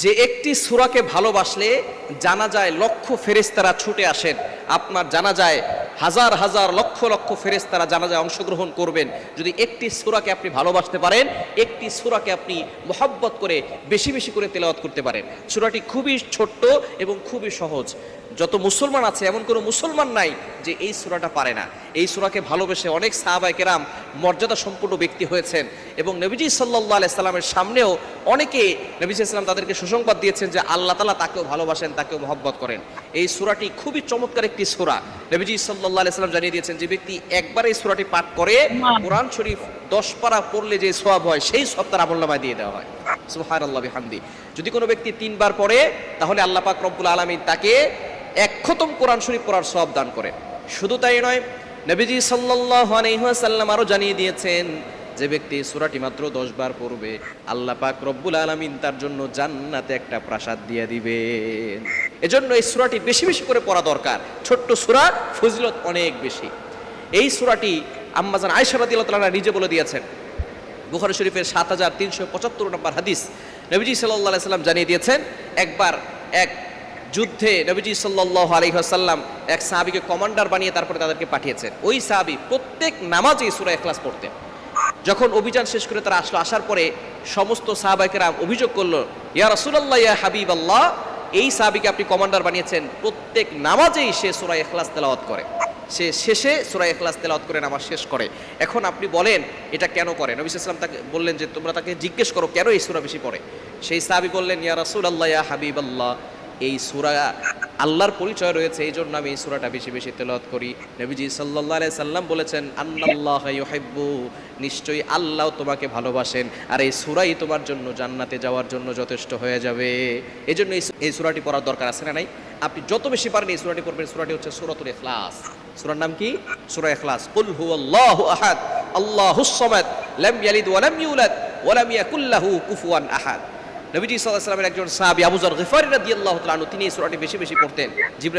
যে একটি সুরাকে ভালোবাসলে জানা যায় লক্ষ ফেরেস্তারা ছুটে আসেন। আপনার জানা যায় হাজার হাজার লক্ষ লক্ষ ফেরেস্তারা জানা যায় অংশগ্রহণ করবেন। যদি একটি সুরাকে আপনি ভালোবাসতে পারেন, একটি সুরাকে আপনি মোহাব্বত করে বেশি বেশি করে তেলাওয়াত করতে পারেন। সুরাটি খুবই ছোট্ট এবং খুবই সহজ। যত মুসলমান আছে, এমন কোনো মুসলমান নাই যে এই সুরাটা পারে না। এই সুরাকে ভালোবেসে অনেক সাহাবাই কেরাম মর্যাদা সম্পূর্ণ ব্যক্তি হয়েছেন এবং নবীজি সাল্লাহ আলাইসাল্লামের সামনেও অনেকে নবীজি ইসলাম তাদেরকে সুসংবাদ দিয়েছেন যে আল্লাহ তালা তাকেও ভালোবাসেন, তাকেও মহব্বত করেন। এই সুরাটি খুবই চমৎকার একটি সুরা। নবীজি সাল্লাহ আলাইসাল্লাম জানিয়ে দিয়েছেন যে ব্যক্তি একবার এই সুরাটি পাঠ করে কোরআন শরীফ দশ পারা পড়লে যে সব হয় সেই সব তার আমল্লামায় দিয়ে দেওয়া হয়। সুহার আল্লাহ হামদি যদি কোনো ব্যক্তি তিনবার পড়ে তাহলে আল্লাহ পাক রব্বুল আলমিন তাকে এক খতম কোরআন শরীফ পড়ার সব দান করেন শুধু তাই নয় নবীজি সাল্লাল্লাহু আলাইহি ওয়াসাল্লাম আরও জানিয়ে দিয়েছেন যে ব্যক্তি সুরাটি মাত্র 10 বার পড়বে আল্লাহ পাক রব্বুল আলামিন তার জন্য জান্নাতে একটা প্রাসাদ দিয়ে দিবেন। এজন্য এই সূরাটি বেশি বেশি করে পড়া দরকার। ছোট্ট সূরা ফজিলত অনেক বেশি। এই সূরাটি আম্মাজান তাআলা নিজে বলে দিয়েছেন। বুখারী শরীফের সাত হাজার তিনশো পঁচাত্তর নম্বর হাদিস নবীজি সাল্লাহ সাল্লাম জানিয়ে দিয়েছেন, একবার এক যুদ্ধে নবীজি সাল্লাহ আলহিহাসাল্লাম এক সাহাবিকে কমান্ডার বানিয়ে তারপরে তাদেরকে পাঠিয়েছেন। ওই সাহাবি প্রত্যেক নামাজে সুরা এখলাস পড়তেন। যখন অভিযান শেষ করে তারা আসলো, আসার পরে সমস্ত সাহাবাইকেরা অভিযোগ করল, ইয়া রসুল্লাহ ইয়া হাবিব আল্লাহ এই সাহাবিকে আপনি কমান্ডার বানিয়েছেন, প্রত্যেক নামাজেই সে সুরাই এখলাস তেলাওয়াত করে। সে শেষে সুরা এখলাস তেলাওয়াত করে নামাজ শেষ করে। এখন আপনি বলেন, এটা কেন করে? নবী ইসলাম তাকে বললেন যে, তোমরা তাকে জিজ্ঞেস করো কেন এই সুরা বেশি পড়ে? সেই সাহাবি বললেন, ইয়া রাসুল আল্লাহ হাবিব আল্লাহ এই সুরা আল্লাহর পরিচয় রয়েছে এই জন্য আমি এই সুরাটা বেশি বেশি তেলাওয়াত করি। নবীজি আলাইহি সাল্লাম বলেছেন, আন্নাল্লাহ ইউহিব্বু নিশ্চয়ই আল্লাহ তোমাকে ভালোবাসেন, আর এই সুরাই তোমার জন্য জান্নাতে যাওয়ার জন্য যথেষ্ট হয়ে যাবে। এই জন্য এই সুরাটি পড়ার দরকার আছে না নাই? আপনি যত বেশি পারেন এই সুরাটি পড়বেন, সুরাটি হচ্ছে সূরাতুল ইখলাস। সুরার নাম কি? সুরা ইখলাস। কুল হুয়াল্লাহু আহাদ আল্লাহ সামাদ, লাম ইয়ালিদ ওয়া লাম ইউলাদ, ওয়া লাম ইয়াকুল লাহু কুফুয়ান আহাদ। নবীজি সাল্লামের একজন সাহাবী আবু যর গিফারি রাদিয়াল্লাহু তাআলা আনহু, তিনি এই সূরাটি বেশি বেশি পড়তেন।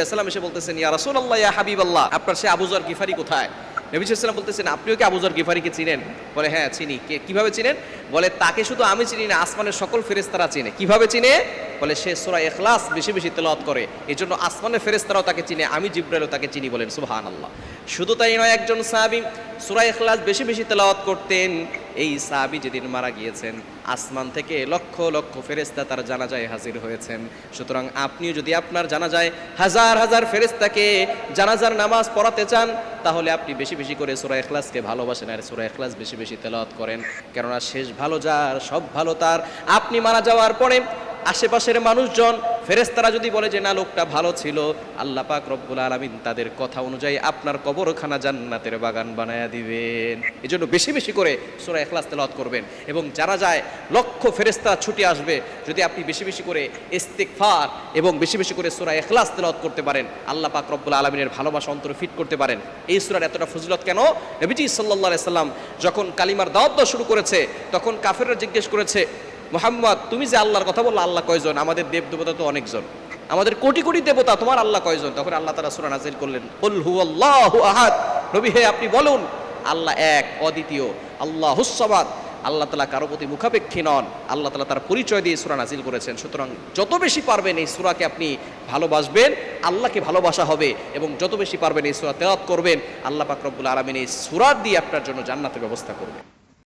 সাল্লাম এসে বলতেছেন, ইয়া রাসূলুল্লাহ, ইয়া হাবিবাল্লাহ, আপনার সে আবু যর গিফারি কোথায়? নবী সাল্লাম বলতেছেন, আপনিও কি আবু যর গিফারিকে চিনেন? বলে হ্যাঁ চিনি। কে, কীভাবে চিনেন? বলে, তাকে শুধু আমি চিনি না, আসমানের সকল ফেরেশতারা চিনে। কীভাবে চিনে? বলে, সে সোরা এখলাস বেশি বেশি তেলাওয়াত করে। এই জন্য আসমানের ফেরেশতারাও তাকে চিনে, আমি জিব্রাইলও তাকে চিনি বলেন। সুবহানাল্লাহ। শুধু তাই নয়, একজন সাহাবী সূরা ইখলাস বেশি বেশি তেলাওয়াত করতেন। এই সাহাবী যেদিন মারা গিয়েছেন, আসমান থেকে লক্ষ লক্ষ ফেরেস্তা তার জানাজায় হাজির হয়েছেন। সুতরাং আপনিও যদি আপনার জানাজায় হাজার হাজার ফেরেস্তাকে জানাজার নামাজ পড়াতে চান, তাহলে আপনি বেশি বেশি করে সুরা এখলাসকে ভালোবাসেন আর সুরা এখলাস বেশি বেশি তেলাওয়াত করেন। কেননা শেষ ভালো যার, সব ভালো তার। আপনি মারা যাওয়ার পরে আশেপাশের মানুষজন ফেরেস্তারা যদি বলে যে, না, লোকটা ভালো ছিল, আল্লাহ পাক রব্বুল আলামিন তাদের কথা অনুযায়ী আপনার কবরখানা জান্নাতের বাগান বানায়া দিবেন। এজন্য বেশি বেশি করে সূরা এখলাস তেলাওয়াত করবেন এবং যারা যায়, লক্ষ ফেরেস্তা ছুটে আসবে, যদি আপনি বেশি বেশি করে ইস্তিগফার এবং বেশি বেশি করে সূরা এখলাস তেলাওয়াত করতে পারেন, আল্লাহ পাক রব্বুল আলামিনের ভালোবাসা অন্তরে ফিট করতে পারেন। এই সুরার এতটা ফজিলত কেন? নবীজি আলাইহি সাল্লাম যখন কালিমার দাওয়াত শুরু করেছে, তখন কাফেররা জিজ্ঞেস করেছে মোহাম্মদ, তুমি যে আল্লাহর কথা বলল, আল্লাহ কয়জন? আমাদের দেব দেবতা তো অনেকজন। আমাদের কোটি কোটি দেবতা, তোমার আল্লাহ কয়জন? তখন আল্লাহ তারা সুরা নাজিল করলেন আহাদ। নবী হে, আপনি বলুন, আল্লাহ এক, অদ্বিতীয়, আল্লাহ হুসমাদ আল্লাহ তালা কারও প্রতি মুখাপেক্ষী নন, আল্লাহ তালা তার পরিচয় দিয়ে সুরা নাজিল করেছেন। সুতরাং যত বেশি পারবেন এই সুরাকে আপনি ভালোবাসবেন, আল্লাহকে ভালোবাসা হবে এবং যত বেশি পারবেন এই সুরা তেলাওয়াত করবেন, আল্লাহ পাক রব্বুল আলমিন এই সুরার দিয়ে আপনার জন্য জান্নাতের ব্যবস্থা করবেন।